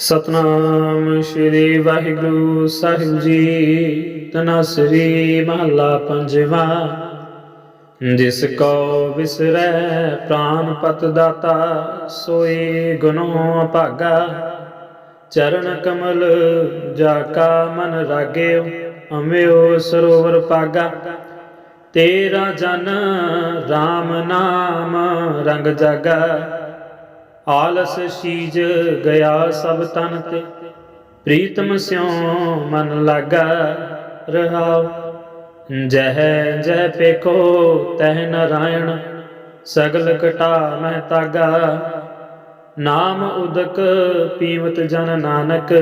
ਸਤਨਾਮ ਸ੍ਰੀ ਵਾਹਿਗੁਰੂ ਸਾਹਿਬ ਜੀ, ਤਨਸਰੀ ਮਹੱਲਾ ਪੰਜਵਾ। ਜਿਸ ਕੋ ਵਿਸਰੈ ਪ੍ਰਾਨ ਪਤ ਦਾਤਾ ਸੋਈ ਗੁਨੋ ਭਾਗਾ। ਚਰਨ ਕਮਲ ਜਾ ਕਾ ਮਨ ਰਾਗਿਓ, ਅਮਿਓ ਸਰੋਵਰ ਪਾਗਾ। ਤੇਰਾ ਜਨ RAM ਨਾਮ ਰੰਗ ਜਾਗਾ। ਆਲਸ ਸੀਜ ਗਿਆ ਸਭ ਤਨ ਤੇ। ਪ੍ਰੀਤਮ ਸਿਉ ਮਨ ਲਾਗਾ ਰਹਾਉ। ਜਹ ਜਹ ਪੇਖੋ ਤਹ ਨਰਾਇਣ, ਸਗਲ ਕਟਾ ਮਹਿ ਤਾਗਾ। ਨਾਮ ਉਦਕ ਪੀਵਤ ਜਨ ਨਾਨਕ,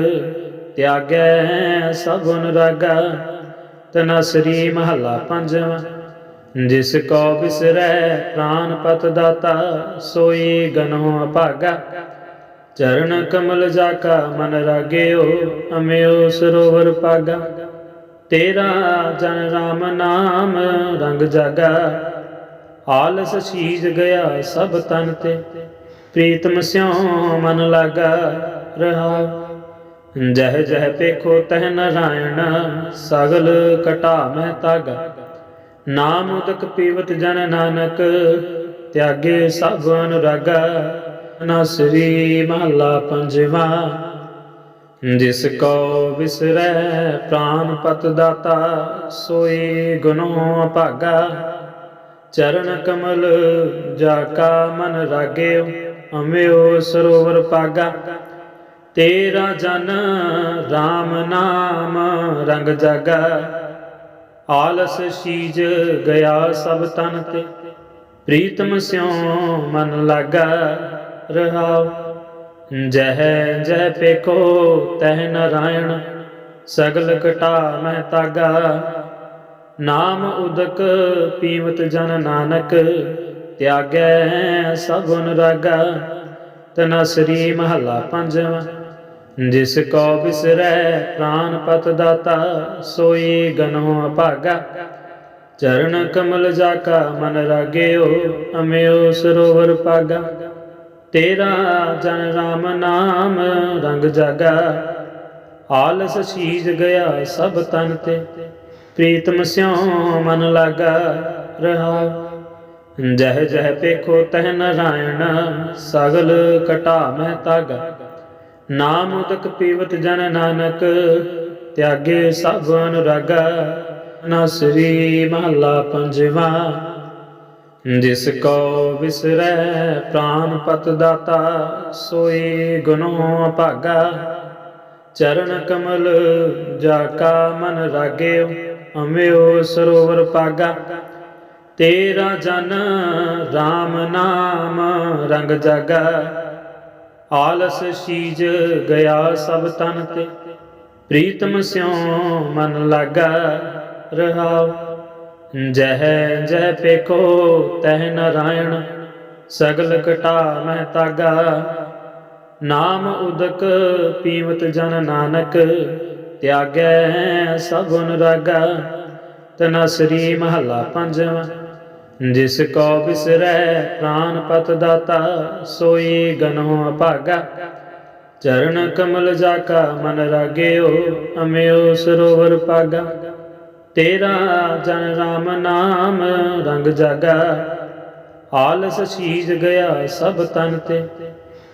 ਤਿਆਗੈ ਸਭ ਰਾਗਾ ਤਨਸਰੀ ਮਹੱਲਾ ਪੰਜਵਾਂ। ਜਿਸ ਕੋ ਬਿਸਰੈ ਪ੍ਰਾਨ ਪਤ ਦਾਤਾ, ਸੋਈ ਗਨੋ ਅਭਾਗਾ। ਚਰਨ ਕਮਲ ਜਾ ਕਾ ਮਨ ਰਾਗਿਓ, ਅਮਿਓ ਸਰੋਵਰ ਪਾਗਾ। ਤੇਰਾ ਜਨ ਰਾਮ ਨਾਮ ਰੰਗ ਜਾਗਾ। ਆਲਸ ਸੀਜ ਗਿਆ ਸਭ ਤਨ ਤੇ, ਪ੍ਰੀਤਮ ਸਿਉ ਮਨ ਲਾਗਾ ਰਹਾ। ਜਹ ਜਹ ਪੇਖੋ ਤਹ ਨਾਰਾਇਣ, ਸਗਲ ਕਟਾ ਮਹਿ ਤਾਗਾ। ਨਾਮ ਉਦਕ ਪੀਵਤ ਜਨ ਨਾਨਕ, ਤਿਆਗੇ ਸਭ ਅਨੁਰਾਗਾ ਨਸਰੀ ਮਹੱਲਾ ਪੰਜਵਾ। ਜਿਸ ਕੋ ਵਿਸਰੈ ਪ੍ਰਾਨ ਪਤ ਦਾਤਾ, ਸੋਈ ਗੁਨੋ ਭਾਗਾ। ਚਰਨ ਕਮਲ ਜਾ ਕਾ ਮਨ ਰਾਗਿਓ, ਅਮਿਓ ਸਰੋਵਰ ਪਾਗਾ। ਤੇਰਾ ਜਨ RAM ਨਾਮ ਰੰਗ ਜਾਗਾ। ਆਲਸ ਸੀਜ ਗਿਆ ਸਭ ਤਨ ਤੇ ਪ੍ਰੀਤਮ ਸਿਉ ਮਨ ਲਾਗਾ ਰਹਾਉ। ਜਹ ਜਹ ਪੇਖੋ ਤਹ ਨਰਾਇਣ, ਸਗਲ ਕਟਾ ਮਹਿ ਤਾਗਾ। ਨਾਮ ਉਦਕ ਪੀਵਤ ਜਨ ਨਾਨਕ, ਤਿਆਗੈ ਸਭ ਰਾਗਾ ਤਨਸਰੀ ਮਹੱਲਾ ਪੰਜਵਾਂ। ਜਿਸ ਕੋ ਬਿਸਰੈ ਪ੍ਰਾਨ ਪਤ ਦਾਤਾ, ਸੋਈ ਗਨੋ ਅਭਾਗਾ। ਚਰਨ ਕਮਲ ਜਾ ਕਾ ਮਨ ਰਾਗਿਓ, ਅਮਿਓ ਸਰੋਵਰ ਪਾਗਾ। ਤੇਰਾ ਜਨ ਰਾਮ ਨਾਮ ਰੰਗ ਜਾਗਾ। ਆਲਸ ਸੀਜ ਗਿਆ ਸਭ ਤਨ ਤੇ, ਪ੍ਰੀਤਮ ਸਿਉ ਮਨ ਲਾਗਾ ਰਹਾ। ਜਹ ਜਹ ਪੇਖੋ ਤਹ ਨਰਾਇਣ, ਸਗਲ ਕਟਾ ਮਹਿ ਤਾਗਾ। ਨਾਮ ਉਦਕ ਪੀਵਤ ਜਨ ਨਾਨਕ, ਤਿਆਗੇ ਸਭ ਅਨੁਰਾਗਾ ਨਸਰੀ ਮਹੱਲਾ ਪੰਜਵਾ। ਜਿਸ ਕੋ ਵਿਸਰੈ ਪ੍ਰਾਨ ਪਤ ਦਾਤਾ ਸੋਈ ਗੁਨੋ ਭਾਗਾ ਚਰਨ ਕਮਲ ਜਾ ਕਾ ਮਨ ਰਾਗਿਓ, ਅਮਿਓ ਸਰੋਵਰ ਪਾਗਾ। ਤੇਰਾ ਜਨ RAM ਨਾਮ ਰੰਗ ਜਾਗਾ। ਆਲਸ ਸੀਜ ਗਿਆ ਸਭ ਤਨ ਤੇ। ਪ੍ਰੀਤਮ ਸਿਉ ਮਨ ਲਾਗਾ ਰਹਾਉ। ਜਹ ਜਹ ਪੇਖੋ ਤਹ ਨਰਾਇਣ, ਸਗਲ ਕਟਾ ਮਹਿ ਤਾਗਾ। ਨਾਮ ਉਦਕ ਪੀਵਤ ਜਨ ਨਾਨਕ, ਤਿਆਗੈ ਸਭ ਅਨੁਰਾਗਾ। ਤਨਸਰੀ ਮਹੱਲਾ ਪੰਜਵਾਂ। ਜਿਸ ਕੋ ਬਿਸਰੈ ਪ੍ਰਾਨ ਪਤ ਦਾਤਾ, ਸੋਈ ਗਨੋ ਅਭਾਗਾ ਚਰਨ ਕਮਲ ਜਾ ਕਾ ਮਨ ਰਾਗਿਓ, ਅਮਿਓ ਸਰੋਵਰ ਪਾਗਾ। ਤੇਰਾ ਜਨ ਰਾਮ ਨਾਮ ਰੰਗ ਜਾਗਾ। ਆਲਸ ਸੀਜ ਗਿਆ ਸਭ ਤਨ ਤੇ,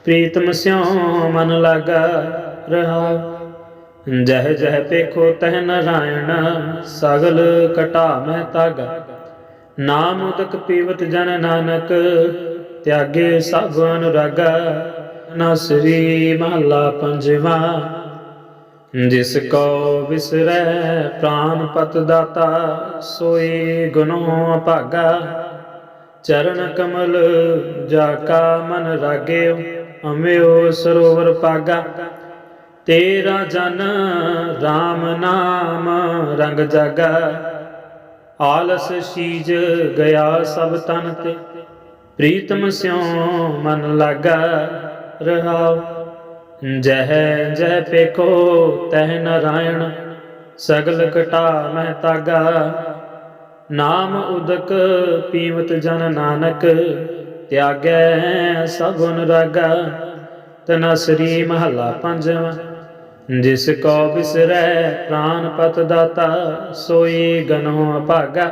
ਪ੍ਰੀਤਮ ਸਿਉ ਮਨ ਲਾਗਾ ਰਹਾ। ਜਹ ਜਹ ਪੇਖੋ ਤਹ ਨਰਾਇਣ, ਸਗਲ ਕਟਾ ਮਹਿ ਤਾਗਾ। ਨਾਮ ਉਦਕ ਪੀਵਤ ਜਨ ਨਾਨਕ, ਤਿਆਗੇ ਸਭ ਅਨੁਰਾਗਾ ਨਸਰੀ ਮਹੱਲਾ ਪੰਜਵਾ। ਜਿਸ ਕੋ ਵਿਸਰੈ ਪ੍ਰਾਨ ਪਤ ਦਾਤਾ, ਸੋਈ ਗੁਨੋ ਭਾਗਾ ਚਰਨ ਕਮਲ ਜਾ ਕਾ ਮਨ ਰਾਗਿਓ, ਅਮਿਓ ਸਰੋਵਰ ਪਾਗਾ। ਤੇਰਾ ਜਨ RAM ਨਾਮ ਰੰਗ ਜਾਗਾ। ਆਲਸ ਸੀਜ ਗਿਆ ਸਭ ਤਨ ਤੇ। ਪ੍ਰੀਤਮ ਸਿਉ ਮਨ ਲਾਗਾ ਰਹਾਉ। ਜਹ ਜਹ ਪੇਖੋ ਤਹ ਨਰਾਇਣ, ਸਗਲ ਕਟਾ ਮਹਿ ਤਾਗਾ। ਨਾਮ ਉਦਕ ਪੀਵਤ ਜਨ ਨਾਨਕ, ਤਿਆਗੈ ਸਭ ਅਨੁਰਾਗਾ। ਤਨਸਰੀ ਮਹੱਲਾ ਪੰਜਵਾਂ। ਜਿਸ ਕੋ ਬਿਸਰੈ ਪ੍ਰਾਨ ਪਤ ਦਾਤਾ, ਸੋਈ ਗਨੋ ਅਭਾਗਾ।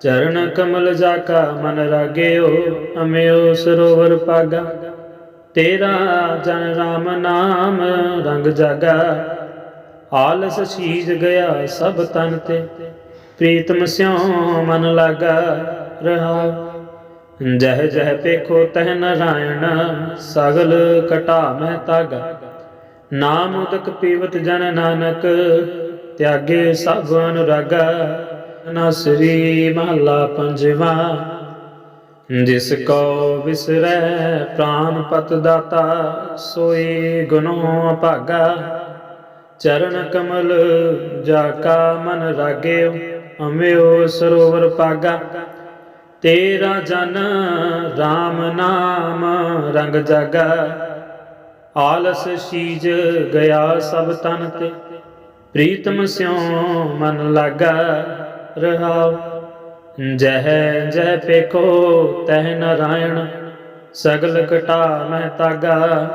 ਚਰਨ ਕਮਲ ਜਾ ਕਾ ਮਨ ਰਾਗਿਓ, ਅਮਿਓ ਸਰੋਵਰ ਪਾਗਾ। ਤੇਰਾ ਜਨ ਰਾਮ ਨਾਮ ਰੰਗ ਜਾਗਾ। ਆਲਸ ਸ਼ੀਜ ਗਿਆ ਸਭ ਤਨ ਤੇ, ਪ੍ਰੀਤਮ ਸਿਉ ਮਨ ਲਾਗਾ ਰਹਾ। ਜਹ ਜਹ ਪੇਖੋ ਤਹ ਨਾਰਾਇਣ, ਸਗਲ ਕਟਾ ਮਹਿ ਤਾਗਾ। ਨਾਮ ਉਦਕ ਪੀਵਤ ਜਨ ਨਾਨਕ, ਤਿਆਗੇ ਸਭ ਅਨੁਰਾਗਾ। ਨਸਰੀ ਮਹੱਲਾ ਪੰਜਵਾ, ਜਿਸ ਕੋ ਵਿਸਰੈ ਪ੍ਰਾਨ ਪਤ ਦਾਤਾ, ਸੋਈ ਗੁਨੋ ਅਭਾਗਾ ਚਰਨ ਕਮਲ ਜਾ ਕਾ ਮਨ ਰਾਗਿਓ ਅਮਿਓ ਸਰੋਵਰ ਪਾਗਾ। ਤੇਰਾ ਜਨ RAM ਨਾਮ ਰੰਗ ਜਾਗਾ। ਆਲਸ ਸੀਜ ਗਿਆ ਸਭ ਤਨ ਤੇ ਪ੍ਰੀਤਮ ਸਿਉ ਮਨ ਲਾਗਾ ਰਹਾਉ। ਜਹ ਜਹ ਪੇਖੋ ਤਹ ਨਰਾਇਣ, ਸਗਲ ਕਟਾ ਮਹਿ ਤਾਗਾ।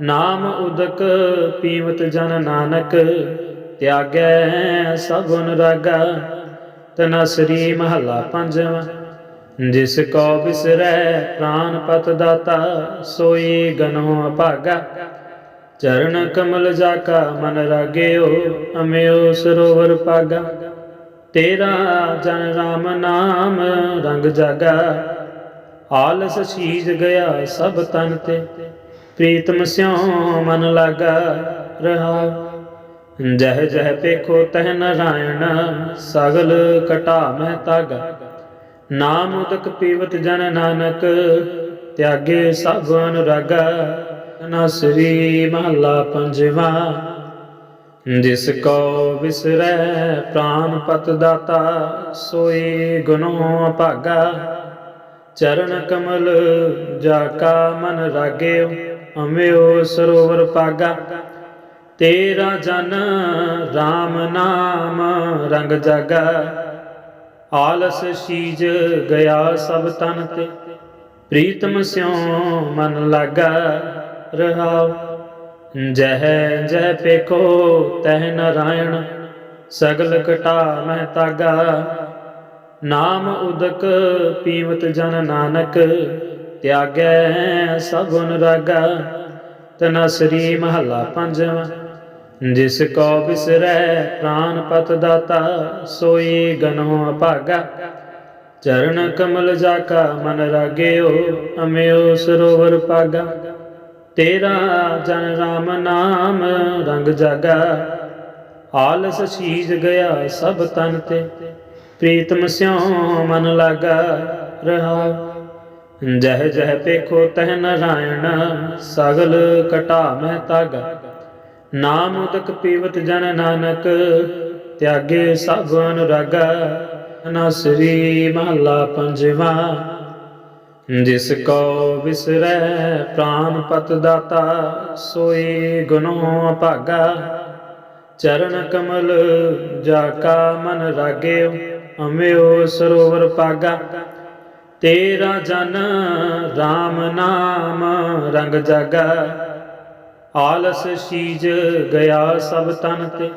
ਨਾਮ ਉਦਕ ਪੀਵਤ ਜਨ ਨਾਨਕ, ਤਿਆਗੈ ਸਭ ਅਨੁਰਾਗਾ। ਤਨਸਰੀ ਮਹੱਲਾ ਪੰਜਵਾਂ। ਜਿਸ ਕੋ ਬਿਸਰੈ ਪ੍ਰਾਨ ਪਤ ਦਾਤਾ, ਸੋਈ ਗਨੋ ਅਭਾਗਾ। ਚਰਨ ਕਮਲ ਜਾ ਕਾ ਮਨ ਰਾਗਿਓ, ਅਮਿਓ ਸਰੋਵਰ ਪਾਗਾ। ਤੇਰਾ ਜਨ ਰਾਮ ਨਾਮ ਰੰਗ ਜਾਗਾ। ਆਲਸ ਛੀਜ ਗਿਆ ਸਭ ਤਨ ਤੇ, ਪ੍ਰੀਤਮ ਸਿਉ ਮਨ ਲਾਗਾ ਰਹਾ। ਜਹ ਜਹ ਪੇਖੋ ਤਹ ਨਰਾਇਣ, ਸਗਲ ਕਟਾ ਮਹਿ ਤਾਗਾ। ਨਾਮ ਉਦਕ ਪੀਵਤ ਜਨ ਨਾਨਕ, ਤਿਆਗੇ ਸਭ ਅਨੁਰਾਗਾ ਨਸਰੀ ਮਹੱਲਾ ਪੰਜਵਾ। ਜਿਸ ਕੋ ਵਿਸਰੈ ਪ੍ਰਾਨ ਪਤ ਦਾਤਾ ਸੋਈ ਗੁਨੋ ਅਭਾਗਾ। ਚਰਨ ਕਮਲ ਜਾ ਕਾ ਮਨ ਰਾਗਿਓ, ਅਮਿਓ ਸਰੋਵਰ ਪਾਗਾ। ਤੇਰਾ ਜਨ RAM ਨਾਮ ਰੰਗ ਜਾਗਾ। ਆਲਸ ਸੀਜ ਗਿਆ ਸਭ ਤਨ ਤੇ। ਪ੍ਰੀਤਮ ਸਿਉ ਮਨ ਲਾਗਾ ਰਹਾਉ। ਜਹ ਜਹ ਪੇਖੋ ਤਹ ਨਰਾਇਣ, ਸਗਲ ਕਟਾ ਮਹਿ ਤਾਗਾ। ਨਾਮ ਉਦਕ ਪੀਵਤ ਜਨ ਨਾਨਕ, ਤਿਆਗੈ ਸਭ ਅਨੁਰਾਗਾ। ਤਨਸਰੀ ਮਹੱਲਾ ਪੰਜਵਾਂ। ਜਿਸ ਕੋ ਬਿਸਰੈ ਪ੍ਰਾਨ ਪਤ ਦਾਤਾ, ਸੋਈ ਗਨੋ ਅਭਾਗਾ ਚਰਨ ਕਮਲ ਜਾ ਕਾ ਮਨ ਰਾਗਿਓ, ਅਮਿਓ ਸਰੋਵਰ ਪਾਗਾ। ਤੇਰਾ ਜਨ ਰਾਮ ਨਾਮ ਰੰਗ ਜਾਗਾ। ਆਲਸ ਸ਼ੀਜ ਗਿਆ ਸਭ ਤਨ ਤੇ, ਪ੍ਰੀਤਮ ਸਿਉ ਮਨ ਲਾਗਾ ਰਹਾ। ਜਹ ਜਹ ਪੇਖੋ ਤਹ ਨਰਾਇਣ, ਸਗਲ ਕਟਾ ਮਹਿ ਤਾਗਾ। ਨਾਮ ਉਦਕ ਪੀਵਤ ਜਨ ਨਾਨਕ, ਤਿਆਗੇ ਸਭ ਅਨੁਰਾਗਾ ਨਸਰੀ ਮਹੱਲਾ ਪੰਜਵਾ। ਜਿਸ ਕੋ ਵਿਸਰੈ ਪ੍ਰਾਨ ਪਤ ਦਾਤਾ, ਸੋਈ ਗੁਨੋ ਭਾਗਾ ਚਰਨ ਕਮਲ ਜਾ ਕਾ ਮਨ ਰਾਗਿਓ, ਅਮਿਓ ਸਰੋਵਰ ਪਾਗਾ। ਤੇਰਾ ਜਨ RAM ਨਾਮ ਰੰਗ ਜਾਗਾ। ਆਲਸ ਸੀਜ ਗਿਆ ਸਭ ਤਨ ਤੇ।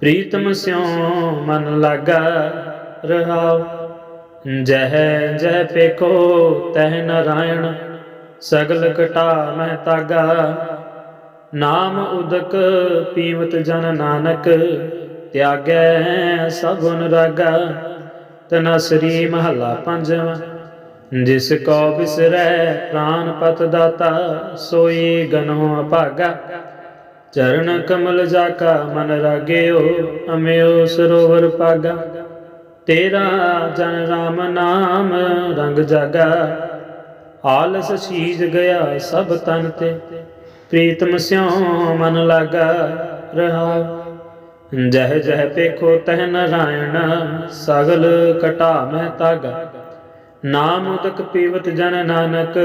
ਪ੍ਰੀਤਮ ਸਿਉ ਮਨ ਲਾਗਾ ਰਹਾਉ। ਜਹ ਜਹ ਪੇਖੋ ਤਹ ਨਰਾਇਣ, ਸਗਲ ਕਟਾ ਮਹਿ ਤਾਗਾ। ਨਾਮ ਉਦਕ ਪੀਵਤ ਜਨ ਨਾਨਕ, ਤਿਆਗੈ ਸਭ ਰਾਗਾ ਤਨਸਰੀ ਮਹੱਲਾ ਪੰਜਵਾਂ। ਜਿਸ ਕੋ ਬਿਸਰੈ ਪ੍ਰਾਨ ਪਤ ਦਾਤਾ, ਸੋਈ ਗਨੋ ਅਭਾਗਾ। ਚਰਨ ਕਮਲ ਜਾ ਕਾ ਮਨ ਰਾਗਿਓ, ਅਮਿਓ ਸਰੋਵਰ ਪਾਗਾ। ਤੇਰਾ ਜਨ ਰਾਮ ਨਾਮ ਰੰਗ ਜਾਗਾ। ਆਲਸ ਸ਼ੀਜ ਗਿਆ ਸਭ ਤਨ ਤੇ, ਪ੍ਰੀਤਮ ਸਿਉ ਮਨ ਲਾਗਾ ਰਹਾ। ਜਹ ਜਹ ਪੇਖੋ ਤਹ ਨਾਰਾਇਣ, ਸਗਲ ਕਟਾ ਮਹਿ ਤਾਗਾ। ਨਾਮ ਉਦਕ ਪੀਵਤ ਜਨ ਨਾਨਕ,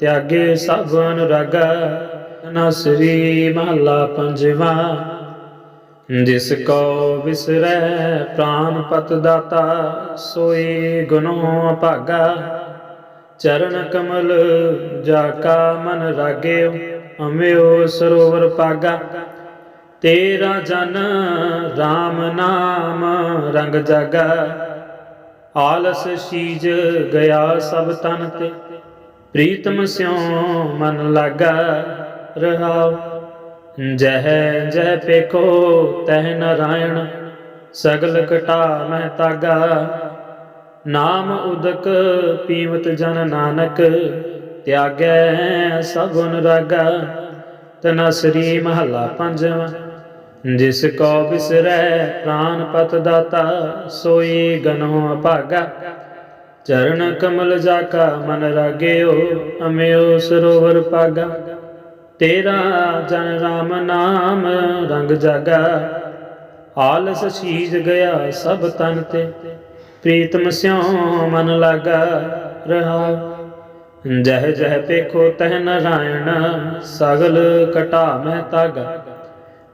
ਤਿਆਗੇ ਸਭ ਅਨੁਰਾਗਾ ਨਸਰੀ ਮਹੱਲਾ ਪੰਜਵਾ। ਜਿਸ ਕੋ ਵਿਸਰੈ ਪ੍ਰਾਨ ਪਤ ਦਾਤਾ, ਸੋਈ ਗੁਨੋ ਭਾਗਾ। ਚਰਨ ਕਮਲ ਜਾ ਕਾ ਮਨ ਰਾਗਿਓ ਅਮਿਓ ਸਰੋਵਰ ਪਾਗਾ। ਤੇਰਾ ਜਨ RAM ਨਾਮ ਰੰਗ ਜਾਗਾ। ਆਲਸ ਸੀਜ ਗਿਆ ਸਭ ਤਨ ਤੇ। ਪ੍ਰੀਤਮ ਸਿਉ ਮਨ ਲਾਗਾ ਰਹਾਉ। ਜਹ ਜਹ ਪੇਖੋ ਤਹ ਨਰਾਇਣ, ਸਗਲ ਕਟਾ ਮਹਿ ਤਾਗਾ। ਨਾਮ ਉਦਕ ਪੀਵਤ ਜਨ ਨਾਨਕ, ਤਿਆਗੈ ਸਭ ਰਾਗਾ ਤਨਾ ਸ੍ਰੀ ਮਹੱਲਾ ਪੰਜਵਾਂ। ਜਿਸ ਕੋ ਬਿਸਰੈ ਪ੍ਰਾਨ ਪਤ ਦਾਤਾ, ਸੋਈ ਗਨੋ ਅਭਾਗਾ। ਚਰਨ ਕਮਲ ਜਾ ਕਾ ਮਨ ਰਾਗਿਓ, ਅਮਿਓ ਸਰੋਵਰ ਪਾਗਾ। ਤੇਰਾ ਜਨ ਰਾਮ ਨਾਮ ਰੰਗ ਜਾਗਾ। ਆਲਸ ਸੀਜ ਗਿਆ ਸਭ ਤਨ ਤੇ, ਪ੍ਰੀਤਮ ਸਿਉ ਮਨ ਲਾਗਾ ਰਹਾ। ਜਹ ਜਹ ਪੇਖੋ ਤਹ ਨਾਰਾਇਣ, ਸਗਲ ਕਟਾ ਮਹਿ ਤਾਗਾ।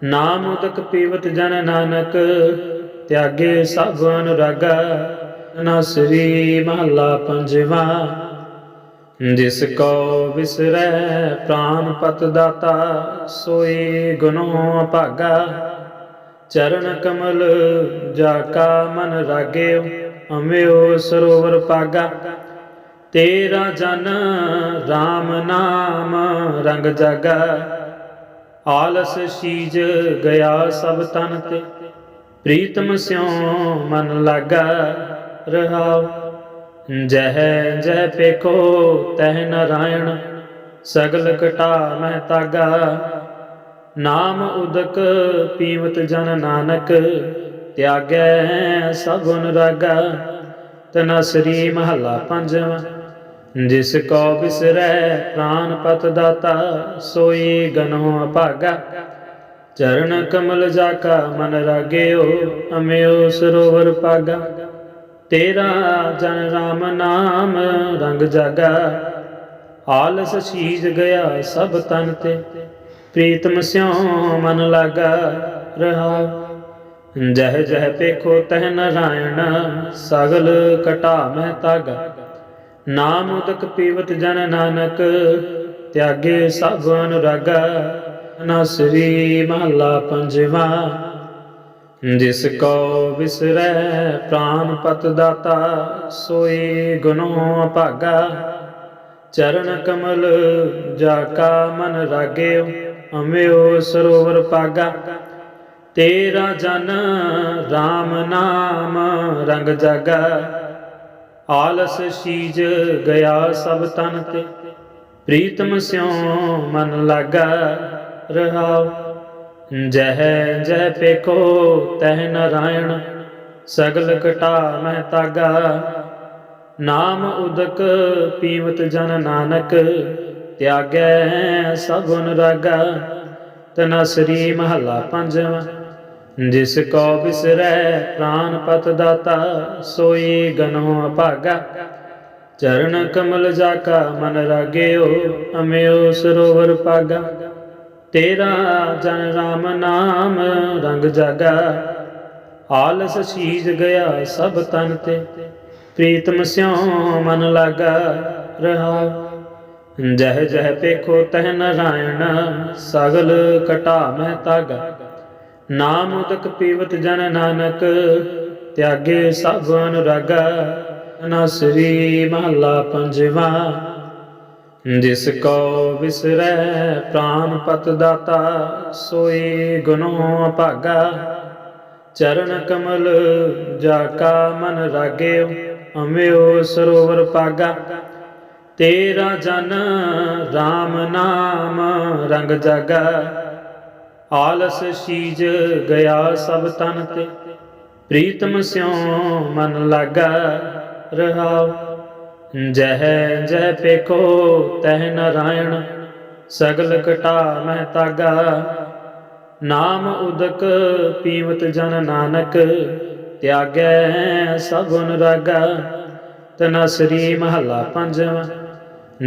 ਨਾਮ ਉਦਕ ਪੀਵਤ ਜਨ ਨਾਨਕ, ਤਿਆਗੇ ਸਭ ਅਨੁਰਾਗਾ ਨਸ਼ਰੀ ਸ੍ਰੀ ਮਹੱਲਾ ਪੰਜਵਾ। ਜਿਸ ਕੋ ਵਿਸਰੈ ਪ੍ਰਾਨ ਪਤ ਦਾਤਾ, ਸੋਈ ਗੁਨੋ ਭਾਗਾ ਚਰਨ ਕਮਲ ਜਾ ਕਾ ਮਨ ਰਾਗਿਓ, ਅਮਿਓ ਸਰੋਵਰ ਪਾਗਾ। ਤੇਰਾ ਜਨ RAM ਨਾਮ ਰੰਗ ਜਾਗਾ। ਆਲਸ ਸੀਜ ਗਿਆ ਸਭ ਤਨ ਤੇ। ਪ੍ਰੀਤਮ ਸਿਉ ਮਨ ਲਾਗਾ ਰਹਾਉ। ਜਹ ਜਹ ਪੇਖੋ ਤਹ ਨਰਾਇਣ, ਸਗਲ ਕਟਾ ਮਹਿ ਤਾਗਾ। ਨਾਮ ਉਦਕ ਪੀਵਤ ਜਨ ਨਾਨਕ, ਤਿਆਗੈ ਸਭ ਰਾਗਾ ਤਨਾ ਸ੍ਰੀ ਮਹੱਲਾ ਪੰਜਵਾਂ। ਜਿਸ ਕੋ ਬਿਸਰੈ ਪ੍ਰਾਨ ਪਤ ਦਾਤਾ, ਸੋਈ ਗਨੋ ਅਭਾਗਾ ਚਰਨ ਕਮਲ ਜਾ ਕਾ ਮਨ ਰਾਗਿਓ, ਅਮਿਓ ਸਰੋਵਰ ਪਾਗਾ। ਤੇਰਾ ਜਨ ਰਾਮ ਨਾਮ ਰੰਗ ਜਾਗਾ। ਆਲਸ ਸੀਜ ਗਿਆ ਸਭ ਤਨ ਤੇ, ਪ੍ਰੀਤਮ ਸਿਉ ਮਨ ਲਾਗਾ ਰਹਾ। ਜਹ ਜਹ ਪੇਖੋ ਤਹ ਨਰਾਇਣ, ਸਗਲ ਕਟਾ ਮਹਿ ਤਾਗਾ। ਨਾਮ ਉਦਕ ਪੀਵਤ ਜਨ ਨਾਨਕ, ਤਿਆਗੇ ਸਭ ਅਨੁਰਾਗਾ ਨਸ਼ਰੀ ਸ੍ਰੀ ਮਹੱਲਾ ਪੰਜਵਾ। ਜਿਸ ਕੋ ਵਿਸਰੈ ਪ੍ਰਾਨ ਪਤ ਦਾਤਾ, ਸੋਈ ਗੁਨੋ ਭਾਗਾ ਚਰਨ ਕਮਲ ਜਾ ਕਾ ਮਨ ਰਾਗਿਓ, ਅਮਿਓ ਸਰੋਵਰ ਪਾਗਾ। ਤੇਰਾ ਜਨ RAM ਨਾਮ ਰੰਗ ਜਾਗਾ। ਆਲਸ ਸੀਜ ਗਿਆ ਸਭ ਤਨ ਤੇ। ਪ੍ਰੀਤਮ ਸਿਉ ਮਨ ਲਾਗਾ ਰਹਾਉ। ਜਹ ਜਹ ਪੇਖੋ ਤਹਿ ਨਰਾਇਣ, ਸਗਲ ਕਟਾ ਮਹਿ ਤਾਗਾ। ਨਾਮ ਉਦਕ ਪੀਵਤ ਜਨ ਨਾਨਕ, ਤਿਆਗੈ ਸਭ ਰਾਗਾ ਤਨਾ ਸ੍ਰੀ ਮਹੱਲਾ ਪੰਜਵਾਂ। ਜਿਸ ਕੋ ਬਿਸਰੈ ਪ੍ਰਾਨ ਪਤ ਦਾਤਾ, ਸੋਈ ਗਨੋ ਅਭਾਗਾ। ਚਰਨ ਕਮਲ ਜਾ ਕਾ ਮਨ ਰਾਗਿਓ, ਅਮਿਓ ਸਰੋਵਰ ਪਾਗਾ। ਤੇਰਾ ਜਨ ਰਾਮ ਨਾਮ ਰੰਗ ਜਾਗਾ। ਆਲਸ ਸੀਜ ਗਿਆ ਸਭ ਤਨ ਤੇ, ਪ੍ਰੀਤਮ ਸਿਉ ਮਨ ਲਾਗਾ ਰਹਾ। ਜਹ ਜਹ ਪੇਖੋ ਤਹ ਨਾਰਾਇਣ, ਸਗਲ ਕਟਾ ਮਹਿ ਤਾਗਾ। ਨਾਮ ਉਦਕ ਪੀਵਤ ਜਨ ਨਾਨਕ, ਤਿਆਗੇ ਸਭ ਅਨੁਰਾਗਾ, ਨਾ ਸ੍ਰੀ ਮਹੱਲਾ ਪੰਜਵਾ। ਜਿਸ ਕੋ ਵਿਸਰੈ ਪ੍ਰਾਨ ਪਤ ਦਾਤਾ, ਸੋਈ ਗੁਨੋ ਭਾਗਾ। ਚਰਨ ਕਮਲ ਜਾ ਕਾ ਮਨ ਰਾਗਿਓ ਅਮਿਓ ਸਰੋਵਰ ਪਾਗਾ। ਤੇਰਾ ਜਨ RAM ਨਾਮ ਰੰਗ ਜਾਗਾ। ਆਲਸ ਸੀਜ ਗਿਆ ਸਭ ਤਨ ਤੇ। ਪ੍ਰੀਤਮ ਸਿਉ ਮਨ ਲਾਗਾ ਰਹਾਉ। ਜਹ ਜਹ ਪੇਖੋ ਤਹ ਨਰਾਇਣ, ਸਗਲ ਕਟਾ ਮਹਿ ਤਾਗਾ। ਨਾਮ ਉਦਕ ਪੀਵਤ ਜਨ ਨਾਨਕ, ਤਿਆਗੈ ਸਭ ਰਾਗਾ ਤਨਾ ਸ੍ਰੀ ਮਹੱਲਾ ਪੰਜਵਾਂ।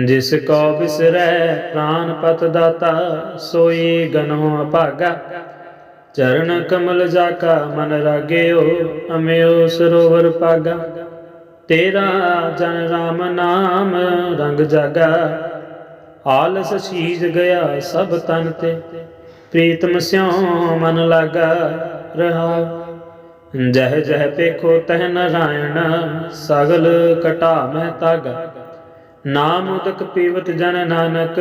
ਜਿਸ ਕੋ ਬਿਸਰੈ ਪ੍ਰਾਨ ਪਤ ਦਾਤਾ, ਸੋਈ ਗਨੋ ਅਭਾਗਾ। ਚਰਨ ਕਮਲ ਜਾ ਕਾ ਮਨ ਰਾਗਿਓ, ਅਮਿਓ ਸਰੋਵਰ ਪਾਗਾ। ਤੇਰਾ ਜਨ ਰਾਮ ਨਾਮ ਰੰਗ ਜਾਗਾ। ਆਲਸ ਸ਼ੀਜ ਗਿਆ ਸਭ ਤਨ ਤੇ, ਪ੍ਰੀਤਮ ਸਿਉ ਮਨ ਲਾਗਾ ਰਹਾ। ਜਹ ਜਹ ਪੇਖੋ ਤਹ ਨਾਰਾਇਣ, ਸਗਲ ਕਟਾ ਮਹਿ ਤਗ। ਨਾਮ ਉਦਕ ਪੀਵਤ ਜਨ ਨਾਨਕ,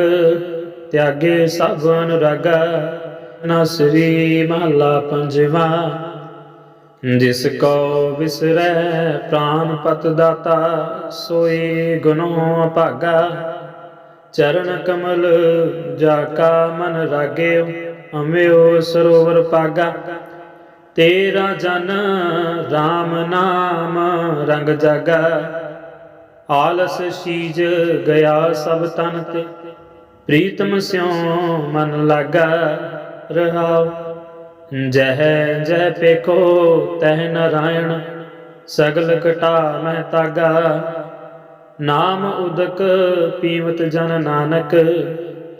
ਤਿਆਗੇ ਸਭ ਅਨੁਰਾਗਾ ਨਸਰੀ ਮਹਲਾ ਪੰਜਵਾ। ਜਿਸ ਕੋ ਵਿਸਰੈ ਪ੍ਰਾਨ ਪਤ ਦਾਤਾ, ਸੋਈ ਗੁਨੋ ਭਾਗਾ ਚਰਨ ਕਮਲ ਜਾ ਕਾ ਮਨ ਰਾਗਿਓ, ਅਮਿਓ ਸਰੋਵਰ ਪਾਗਾ। ਤੇਰਾ ਜਨ RAM ਨਾਮ ਰੰਗ ਜਾਗਾ। ਆਲਸ ਸੀਜ ਗਿਆ ਸਭ ਤਨ ਤੇ। ਪ੍ਰੀਤਮ ਸਿਉ ਮਨ ਲਾਗਾ ਰਹਾਉ। ਜਹ ਜਹ ਪੇਖੋ ਤਹ ਨਰਾਇਣ, ਸਗਲ ਕਟਾ ਮਹਿ ਤਾਗਾ। ਨਾਮ ਉਦਕ ਪੀਵਤ ਜਨ ਨਾਨਕ,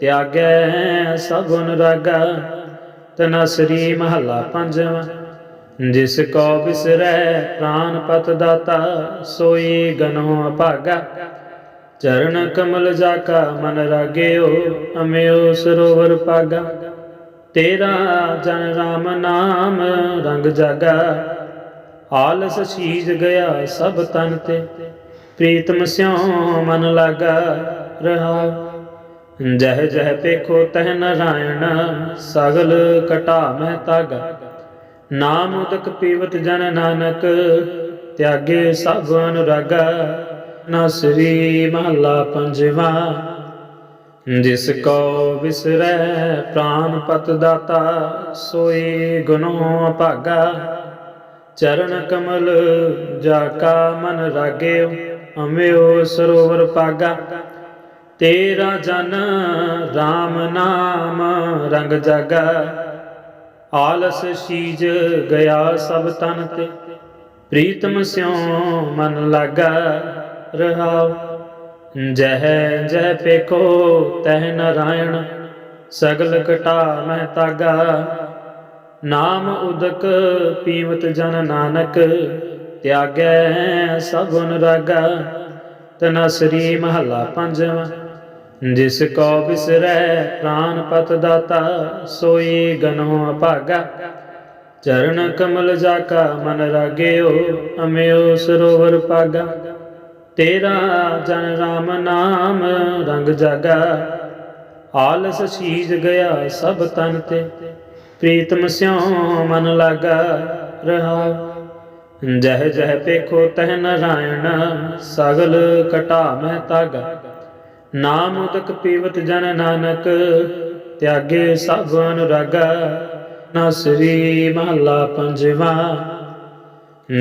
ਤਿਆਗੈ ਸਭ ਰਾਗਾ ਤਨਾ ਸ੍ਰੀ ਮਹੱਲਾ ਪੰਜਵਾਂ। ਜਿਸ ਕੋ ਬਿਸਰੈ ਪ੍ਰਾਨ ਪਤ ਦਾਤਾ, ਸੋਈ ਗਨੋ ਅਭਾਗਾ ਚਰਨ ਕਮਲ ਜਾ ਕਾ ਮਨ ਰਾਗਿਓ, ਅਮਿਓ ਸਰੋਵਰ ਪਾਗਾ। ਤੇਰਾ ਜਨ ਰਾਮ ਨਾਮ ਰੰਗ ਜਾਗਾ। ਆਲਸ ਛੀਜ ਗਿਆ ਸਭ ਤਨ ਤੇ, ਪ੍ਰੀਤਮ ਸਿਉ ਮਨ ਲਾਗਾ ਰਹਾ। ਜਹ ਜਹ ਪੇਖੋ ਤਹ ਨਰਾਇਣ, ਸਗਲ ਕਟਾ ਮਹਿ ਤਾਗਾ। ਨਾਮ ਉਦਕ ਪੀਵਤ ਜਨ ਨਾਨਕ, ਤਿਆਗੇ ਸਭ ਅਨੁਰਾਗਾ ਨਸਰੀ ਮਹਲਾ ਪੰਜਵਾ। ਜਿਸ ਕੋ ਵਿਸਰੈ ਪ੍ਰਾਨ ਪਤ ਦਾਤਾ, ਸੋਈ ਗੁਨੋ ਭਾਗਾ ਚਰਨ ਕਮਲ ਜਾ ਕਾ ਮਨ ਰਾਗਿਓ, ਅਮਿਓ ਸਰੋਵਰ ਪਾਗਾ। ਤੇਰਾ ਜਨ RAM ਨਾਮ ਰੰਗ ਜਾਗਾ। ਆਲਸ ਸੀਜ ਗਿਆ ਸਭ ਤਨ ਤੇ। ਪ੍ਰੀਤਮ ਸਿਉ ਮਨ ਲਾਗਾ ਰਹਾਉ। ਜਹ ਜਹ ਪੇਖੋ ਤਹਿ ਨਰਾਇਣ, ਸਗਲ ਕਟਾ ਮਹਿ ਤਾਗਾ। ਨਾਮ ਉਦਕ ਪੀਵਤ ਜਨ ਨਾਨਕ, ਤਿਆਗੈ ਸਭ ਰਾਗਾ ਤਨਾ ਸ੍ਰੀ ਮਹੱਲਾ ਪੰਜਵਾਂ। ਜਿਸ ਕੋ ਬਿਸਰੈ ਪ੍ਰਾਨ ਪਤ ਦਾਤਾ, ਸੋਈ ਗਨੋ ਅਭਾਗਾ। ਚਰਨ ਕਮਲ ਜਾ ਕਾ ਮਨ ਰਾਗਿਓ, ਅਮਿਓ ਸਰੋਵਰ ਪਾਗਾ। ਤੇਰਾ ਜਨ ਰਾਮ ਨਾਮ ਰੰਗ ਜਾਗਾ। ਆਲਸ ਸ਼ੀਜ ਗਿਆ ਸਭ ਤਨ ਤੇ, ਪ੍ਰੀਤਮ ਸਿਉ ਮਨ ਲਾਗਾ ਰਹਾ। ਜਹ ਜਹ ਪੇਖੋ ਤਹ ਨਾਰਾਇਣ, ਸਗਲ ਕਟਾ ਮਹਿ ਤਾਗਾ। ਨਾਮ ਉਦਕ ਪੀਵਤ ਜਨ ਨਾਨਕ, ਤਿਆਗੇ ਸਭ ਅਨੁਰਾਗਾ ਨਸਰੀ ਮਹਲਾ ਪੰਜਵਾ।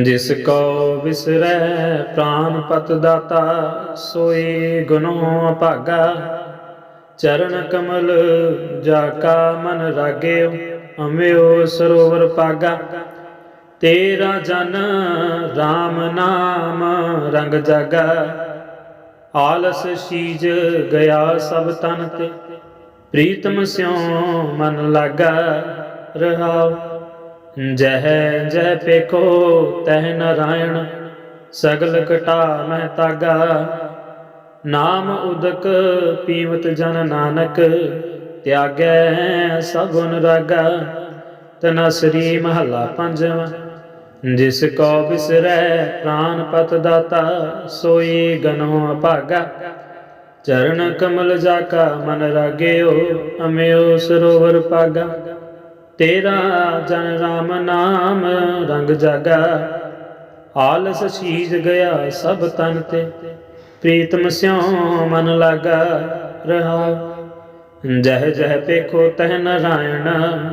ਜਿਸ ਕੋ ਵਿਸਰੈ ਪ੍ਰਾਨ ਪਤ ਦਾਤਾ, ਸੋਈ ਗੁਨੋ ਭਾਗਾ। ਚਰਨ ਕਮਲ ਜਾ ਕਾ ਮਨ ਰਾਗਿਓ ਅਮਿਓ ਸਰੋਵਰ ਪਾਗਾ। ਤੇਰਾ ਜਨ RAM ਨਾਮ ਰੰਗ ਜਾਗਾ। ਆਲਸ ਸੀਜ ਗਿਆ ਸਭ ਤਨ ਤੇ। ਪ੍ਰੀਤਮ ਸਿਉ ਮਨ ਲਾਗਾ ਰਹਾਉ। ਜਹ ਜਹ ਪੇਖੋ ਤਹ ਨਰਾਇਣ, ਸਗਲ ਕਟਾ ਮਹਿ ਤਾਗਾ। ਨਾਮ ਉਦਕ ਪੀਵਤ ਜਨ ਨਾਨਕ, ਤਿਆਗੈ ਸਭ ਰਾਗਾ ਤਨਾ ਸ੍ਰੀ ਮਹੱਲਾ ਪੰਜਵਾਂ। ਜਿਸ ਕੋ ਬਿਸਰੈ ਪ੍ਰਾਨ ਪਤ ਦਾਤਾ, ਸੋਈ ਗਨੋ ਅਭਾਗਾ। ਚਰਨ ਕਮਲ ਜਾ ਕਾ ਮਨ ਰਾਗਿਓ, ਅਮਿਓ ਸਰੋਵਰ ਪਾਗਾ। ਤੇਰਾ ਜਨ ਰਾਮ ਨਾਮ ਰੰਗ ਜਾਗਾ। ਆਲਸ ਛੀਜ ਗਿਆ ਸਭ ਤਨ ਤੇ, ਪ੍ਰੀਤਮ ਸਿਉ ਮਨ ਲਾਗਾ ਰਹਾ। ਜਹ ਜਹ ਪੇਖੋ ਤਹ ਨਾਰਾਇਣ,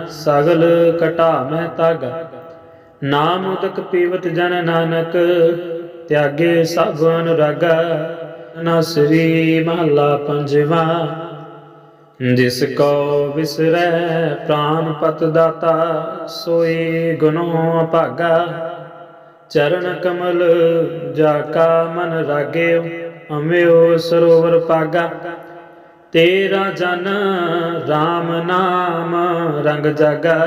ਸਗਲ ਕਟਾ ਮਹਿ ਤਾਗਾ। ਨਾਮ ਉਦਕ ਪੀਵਤ ਜਨ ਨਾਨਕ, ਤਿਆਗੇ ਸਭ ਅਨੁਰਾਗਾ ਨਸਰੀ ਮਹਲਾ ਪੰਜਵਾ। ਜਿਸ ਕੋ ਵਿਸਰੈ ਪ੍ਰਾਨ ਪਤ ਦਾਤਾ, ਸੋਈ ਗੁਨੋ ਭਾਗਾ ਚਰਨ ਕਮਲ ਜਾ ਕਾ ਮਨ ਰਾਗਿਓ, ਅਮਿਓ ਸਰੋਵਰ ਪਾਗਾ। ਤੇਰਾ ਜਨ RAM ਨਾਮ ਰੰਗ ਜਾਗਾ।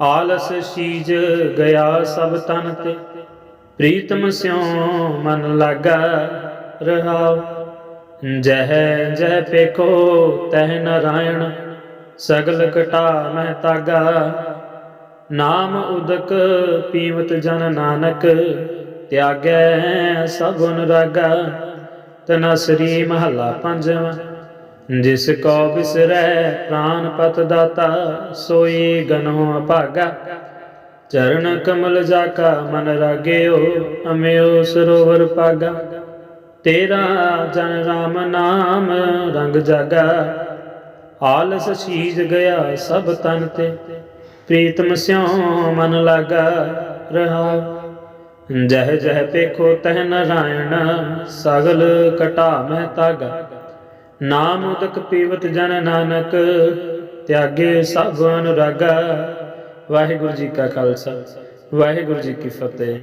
ਆਲਸ ਸੀਜ ਗਿਆ ਸਭ ਤਨ ਤੇ। ਪ੍ਰੀਤਮ ਸਿਉ ਮਨ ਲਾਗਾ ਰਹਾਉ। ਜਹ ਜਹ ਪੇਖੋ ਤਹ ਨਰਾਇਣ, ਸਗਲ ਕਟਾ ਮਹਿ ਤਾਗਾ। ਨਾਮ ਉਦਕ ਪੀਵਤ ਜਨ ਨਾਨਕ, ਤਿਆਗੈ ਸਭ ਅਨੁਰਾਗਾ। ਤਨਸਰੀ ਮਹੱਲਾ ਪੰਜਵਾਂ। ਜਿਸ ਕੋ ਬਿਸਰੈ ਪ੍ਰਾਨ ਪਤ ਦਾਤਾ, ਸੋਈ ਗਨੋ ਅਭਾਗਾ ਚਰਨ ਕਮਲ ਜਾਕਾ, ਮਨ ਰਾਗਿਓ, ਅਮਿਓ ਸਰੋਵਰ ਪਾਗਾ। ਤੇਰਾ ਜਨ ਰਾਮ ਨਾਮ ਰੰਗ ਜਾਗਾ। ਆਲਸ ਸੀਜ ਗਿਆ ਸਭ ਤਨ ਤੇ, ਪ੍ਰੀਤਮ ਸਿਉ ਮਨ ਲਾਗਾ ਰਹਾ। ਜਹ ਜਹ ਪੇਖੋ ਤਹ ਨਰਾਇਣ, ਸਗਲ ਕਟਾ ਮਹਿ ਤਾਗਾ। ਨਾਮ ਉਦਕ ਪੀਵਤ ਜਨ ਨਾਨਕ, ਤਿਆਗੇ ਸਭ ਅਨੁਰਾਗਾ। ਵਾਹਿਗੁਰੂ ਜੀ ਕਾ ਖਾਲਸਾ, ਵਾਹਿਗੁਰੂ ਜੀ ਕੀ ਫਤਿਹ।